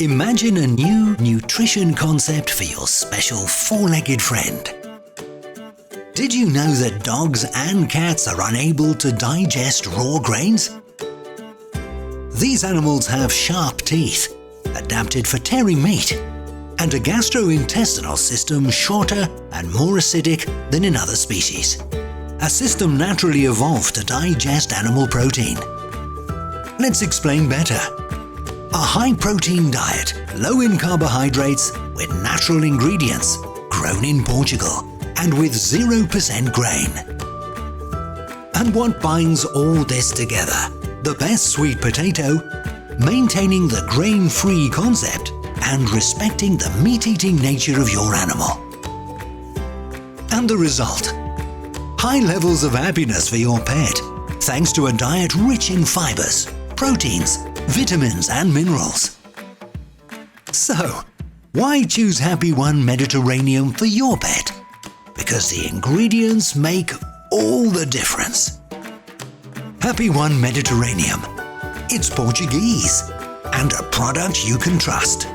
Imagine a new nutrition concept for your special four legged friend. Did you know that dogs and cats are unable to digest raw grains? These animals have sharp teeth, adapted for tearing meat, and a gastrointestinal system shorter and more acidic than in other species. A system naturally evolved to digest animal protein. Let's explain better. A high protein diet, low in carbohydrates, with natural ingredients, grown in Portugal, and with 0% grain. And what binds all this together? The best sweet potato, maintaining the grain free concept, and respecting the meat eating nature of your animal. And the result? High levels of happiness for your pet, thanks to a diet rich in fibers, proteins, vitamins, and minerals. So, why choose Happy One Mediterranean for your pet? Because the ingredients make all the difference. Happy One Mediterranean. It's Portuguese and a product you can trust.